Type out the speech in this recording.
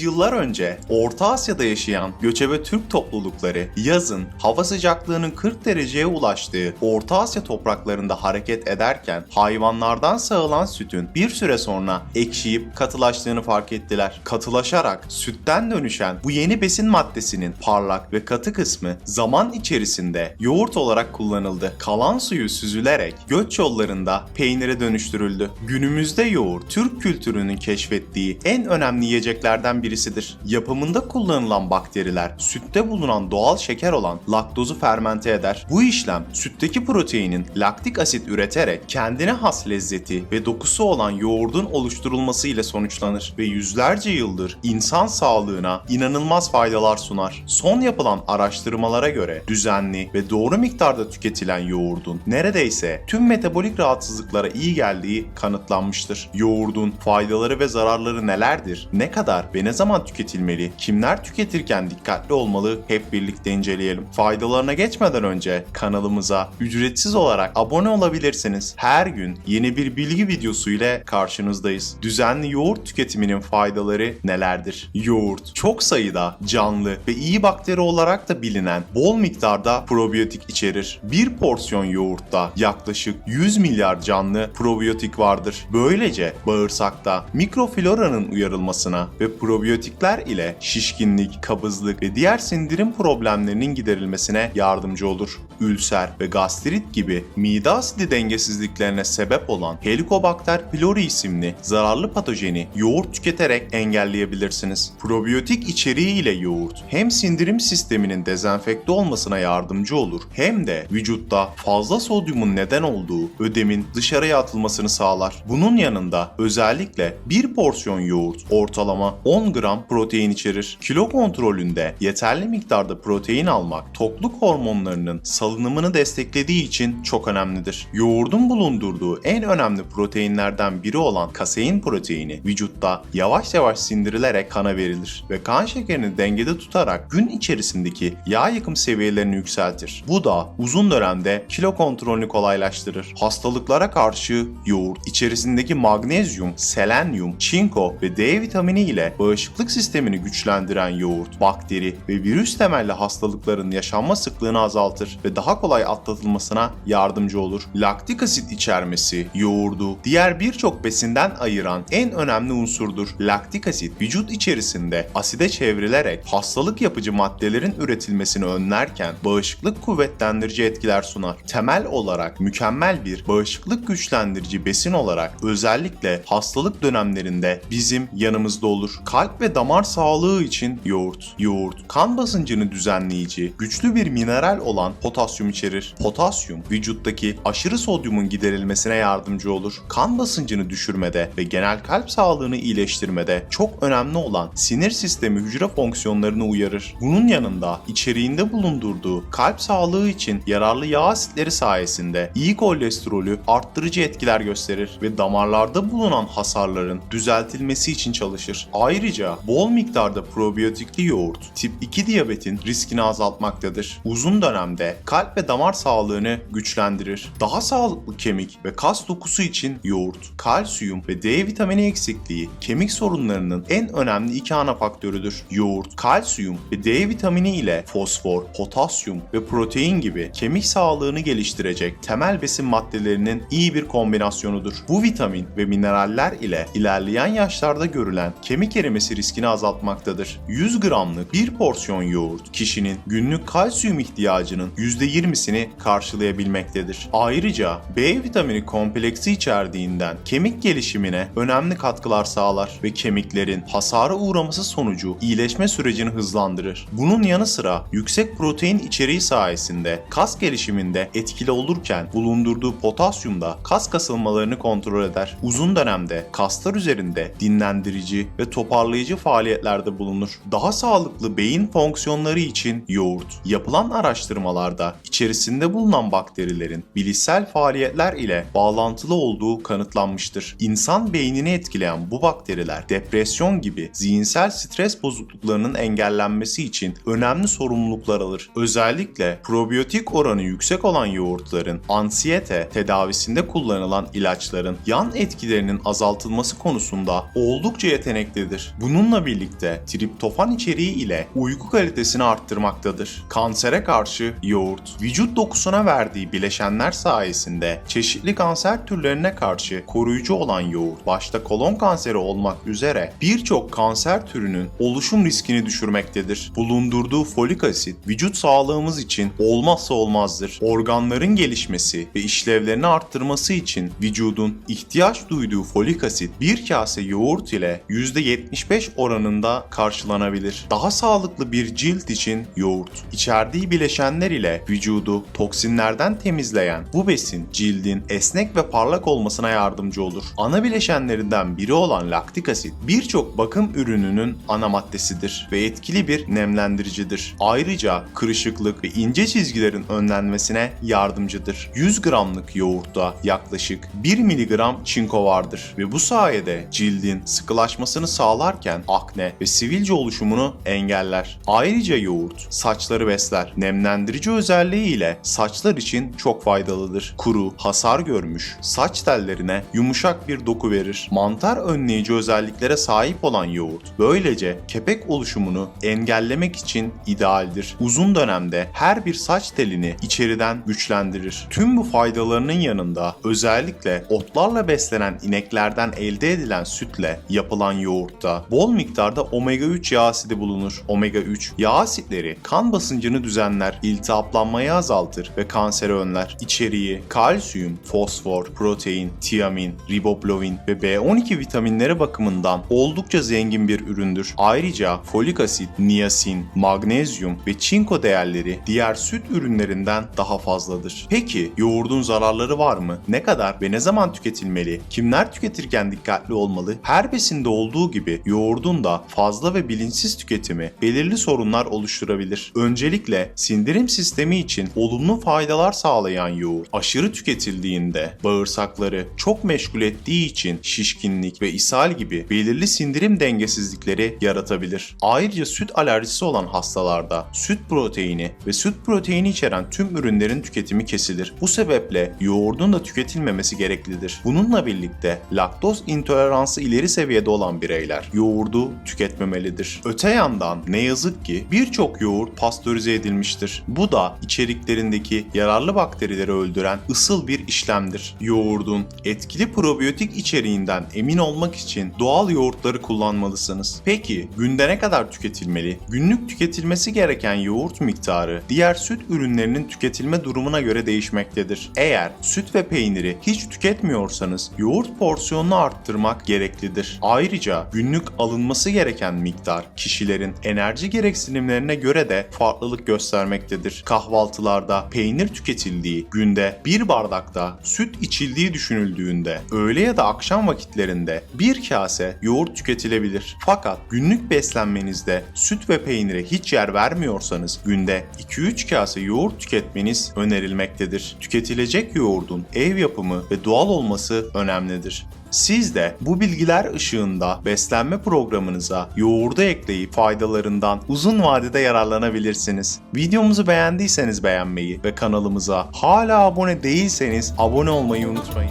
Yüzyıllar önce Orta Asya'da yaşayan göçebe Türk toplulukları yazın hava sıcaklığının 40 dereceye ulaştığı Orta Asya topraklarında hareket ederken hayvanlardan sağılan sütün bir süre sonra ekşiyip katılaştığını fark ettiler. Katılaşarak sütten dönüşen bu yeni besin maddesinin parlak ve katı kısmı zaman içerisinde yoğurt olarak kullanıldı. Kalan suyu süzülerek göç yollarında peynire dönüştürüldü. Günümüzde yoğurt Türk kültürünün keşfettiği en önemli yiyeceklerden birisidir. Yapımında kullanılan bakteriler sütte bulunan doğal şeker olan laktozu fermente eder. Bu işlem sütteki proteinin laktik asit üreterek kendine has lezzeti ve dokusu olan yoğurdun oluşturulması ile sonuçlanır ve yüzlerce yıldır insan sağlığına inanılmaz faydalar sunar. Son yapılan araştırmalara göre düzenli ve doğru miktarda tüketilen yoğurdun neredeyse tüm metabolik rahatsızlıklara iyi geldiği kanıtlanmıştır. Yoğurdun faydaları ve zararları nelerdir? Ne kadar ve ne zaman tüketilmeli? Kimler tüketirken dikkatli olmalı? Hep birlikte inceleyelim. Faydalarına geçmeden önce kanalımıza ücretsiz olarak abone olabilirsiniz. Her gün yeni bir bilgi videosu ile karşınızdayız. Düzenli yoğurt tüketiminin faydaları nelerdir? Yoğurt çok sayıda canlı ve iyi bakteri olarak da bilinen bol miktarda probiyotik içerir. Bir porsiyon yoğurtta yaklaşık 100 milyar canlı probiyotik vardır. Böylece bağırsakta mikrofloranın uyarılmasına ve probiyotikler ile şişkinlik, kabızlık ve diğer sindirim problemlerinin giderilmesine yardımcı olur. Ülser ve gastrit gibi mide asidi dengesizliklerine sebep olan Helicobacter pylori isimli zararlı patojeni yoğurt tüketerek engelleyebilirsiniz. Probiyotik içeriği ile yoğurt hem sindirim sisteminin dezenfekte olmasına yardımcı olur hem de vücutta fazla sodyumun neden olduğu ödemin dışarıya atılmasını sağlar. Bunun yanında özellikle bir porsiyon yoğurt ortalama 10 gram protein içerir. Kilo kontrolünde yeterli miktarda protein almak tokluk hormonlarının salınımını desteklediği için çok önemlidir. Yoğurdun bulundurduğu en önemli proteinlerden biri olan kasein proteini vücutta yavaş yavaş sindirilerek kana verilir ve kan şekerini dengede tutarak gün içerisindeki yağ yakım seviyelerini yükseltir. Bu da uzun dönemde kilo kontrolünü kolaylaştırır. Hastalıklara karşı yoğurt içerisindeki magnezyum, selenyum, çinko ve D vitamini ile bağışıklık sistemini güçlendiren yoğurt, bakteri ve virüs temelli hastalıkların yaşanma sıklığını azaltır ve daha kolay atlatılmasına yardımcı olur. Laktik asit içermesi yoğurdu diğer birçok besinden ayıran en önemli unsurdur. Laktik asit vücut içerisinde aside çevrilerek hastalık yapıcı maddelerin üretilmesini önlerken bağışıklık kuvvetlendirici etkiler sunar. Temel olarak mükemmel bir bağışıklık güçlendirici besin olarak özellikle hastalık dönemlerinde bizim yanımızda olur. Kalp ve damar sağlığı için yoğurt. Yoğurt kan basıncını düzenleyici, güçlü bir mineral olan potasyum içerir. Potasyum vücuttaki aşırı sodyumun giderilmesine yardımcı olur. Kan basıncını düşürmede ve genel kalp sağlığını iyileştirmede çok önemli olan sinir sistemi hücre fonksiyonlarını uyarır. Bunun yanında içeriğinde bulundurduğu kalp sağlığı için yararlı yağ asitleri sayesinde iyi kolesterolü arttırıcı etkiler gösterir ve damarlarda bulunan hasarların düzeltilmesi için çalışır. Ayrıca bol miktarda probiyotikli yoğurt tip 2 diyabetin riskini azaltmaktadır. Uzun dönemde kalp ve damar sağlığını güçlendirir. Daha sağlıklı kemik ve kas dokusu için yoğurt, kalsiyum ve D vitamini eksikliği kemik sorunlarının en önemli iki ana faktörüdür. Yoğurt, kalsiyum ve D vitamini ile fosfor, potasyum ve protein gibi kemik sağlığını geliştirecek temel besin maddelerinin iyi bir kombinasyonudur. Bu vitamin ve mineraller ile ilerleyen yaşlarda görülen kemik erimesi riskini azaltmaktadır. 100 gramlık bir porsiyon yoğurt kişinin günlük kalsiyum ihtiyacının %20'sini karşılayabilmektedir. Ayrıca B vitamini kompleksi içerdiğinden kemik gelişimine önemli katkılar sağlar ve kemiklerin hasara uğraması sonucu iyileşme sürecini hızlandırır. Bunun yanı sıra yüksek protein içeriği sayesinde kas gelişiminde etkili olurken bulundurduğu potasyum da kas kasılmalarını kontrol eder. Uzun dönemde kaslar üzerinde dinlendirici ve toparlayıcı faaliyetlerde bulunur. Daha sağlıklı beyin fonksiyonları için yoğurt. Yapılan araştırmalarda içerisinde bulunan bakterilerin bilişsel faaliyetler ile bağlantılı olduğu kanıtlanmıştır. İnsan beynini etkileyen bu bakteriler depresyon gibi zihinsel stres bozukluklarının engellenmesi için önemli sorumluluklar alır. Özellikle probiyotik oranı yüksek olan yoğurtların ansiyete tedavisinde kullanılan ilaçların yan etkilerinin azaltılması konusunda oldukça yeteneklidir. Bunun Bununla birlikte triptofan içeriği ile uyku kalitesini arttırmaktadır. Kansere karşı yoğurt, vücut dokusuna verdiği bileşenler sayesinde çeşitli kanser türlerine karşı koruyucu olan yoğurt, başta kolon kanseri olmak üzere birçok kanser türünün oluşum riskini düşürmektedir. Bulundurduğu folik asit vücut sağlığımız için olmazsa olmazdır. Organların gelişmesi ve işlevlerini arttırması için vücudun ihtiyaç duyduğu folik asit bir kase yoğurt ile %75 oranında karşılanabilir. Daha sağlıklı bir cilt için yoğurt, içerdiği bileşenler ile vücudu toksinlerden temizleyen bu besin cildin esnek ve parlak olmasına yardımcı olur. Ana bileşenlerinden biri olan laktik asit birçok bakım ürününün ana maddesidir ve etkili bir nemlendiricidir. Ayrıca kırışıklık ve ince çizgilerin önlenmesine yardımcıdır. 100 gramlık yoğurtta yaklaşık 1 miligram çinko vardır ve bu sayede cildin sıkılaşmasını sağlarken akne ve sivilce oluşumunu engeller. Ayrıca yoğurt saçları besler. Nemlendirici özelliği ile saçlar için çok faydalıdır. Kuru, hasar görmüş saç tellerine yumuşak bir doku verir. Mantar önleyici özelliklere sahip olan yoğurt böylece kepek oluşumunu engellemek için idealdir. Uzun dönemde her bir saç telini içeriden güçlendirir. Tüm bu faydalarının yanında özellikle otlarla beslenen ineklerden elde edilen sütle yapılan yoğurtta bol miktarda omega 3 yağ asidi bulunur. Omega 3 yağ asitleri kan basıncını düzenler, iltihaplanmayı azaltır ve kanseri önler. İçeriği kalsiyum, fosfor, protein, tiamin, riboflavin ve B12 vitaminleri bakımından oldukça zengin bir üründür. Ayrıca folik asit, niyasin, magnezyum ve çinko değerleri diğer süt ürünlerinden daha fazladır. Peki yoğurdun zararları var mı? Ne kadar ve ne zaman tüketilmeli? Kimler tüketirken dikkatli olmalı? Her besinde olduğu gibi yoğurdun da fazla ve bilinçsiz tüketimi belirli sorunlar oluşturabilir. Öncelikle sindirim sistemi için olumlu faydalar sağlayan yoğurt aşırı tüketildiğinde bağırsakları çok meşgul ettiği için şişkinlik ve ishal gibi belirli sindirim dengesizlikleri yaratabilir. Ayrıca süt alerjisi olan hastalarda süt proteini ve süt proteini içeren tüm ürünlerin tüketimi kesilir. Bu sebeple yoğurdun da tüketilmemesi gereklidir. Bununla birlikte laktoz intoleransı ileri seviyede olan bireyler yoğurdu tüketmemelidir. Öte yandan ne yazık ki birçok yoğurt pastörize edilmiştir. Bu da içeriklerindeki yararlı bakterileri öldüren ısıl bir işlemdir. Yoğurdun etkili probiyotik içeriğinden emin olmak için doğal yoğurtları kullanmalısınız. Peki günde ne kadar tüketilmeli? Günlük tüketilmesi gereken yoğurt miktarı diğer süt ürünlerinin tüketilme durumuna göre değişmektedir. Eğer süt ve peyniri hiç tüketmiyorsanız yoğurt porsiyonunu arttırmak gereklidir. Ayrıca günlük alınması gereken miktar kişilerin enerji gereksinimlerine göre de farklılık göstermektedir. Kahvaltılarda peynir tüketildiği, günde bir bardakta süt içildiği düşünüldüğünde öğle ya da akşam vakitlerinde bir kase yoğurt tüketilebilir. Fakat günlük beslenmenizde süt ve peynire hiç yer vermiyorsanız günde 2-3 kase yoğurt tüketmeniz önerilmektedir. Tüketilecek yoğurdun ev yapımı ve doğal olması önemlidir. Siz de bu bilgiler ışığında beslenme programınıza yoğurdu ekleyip faydalarından uzun vadede yararlanabilirsiniz. Videomuzu beğendiyseniz beğenmeyi ve kanalımıza hala abone değilseniz abone olmayı unutmayın.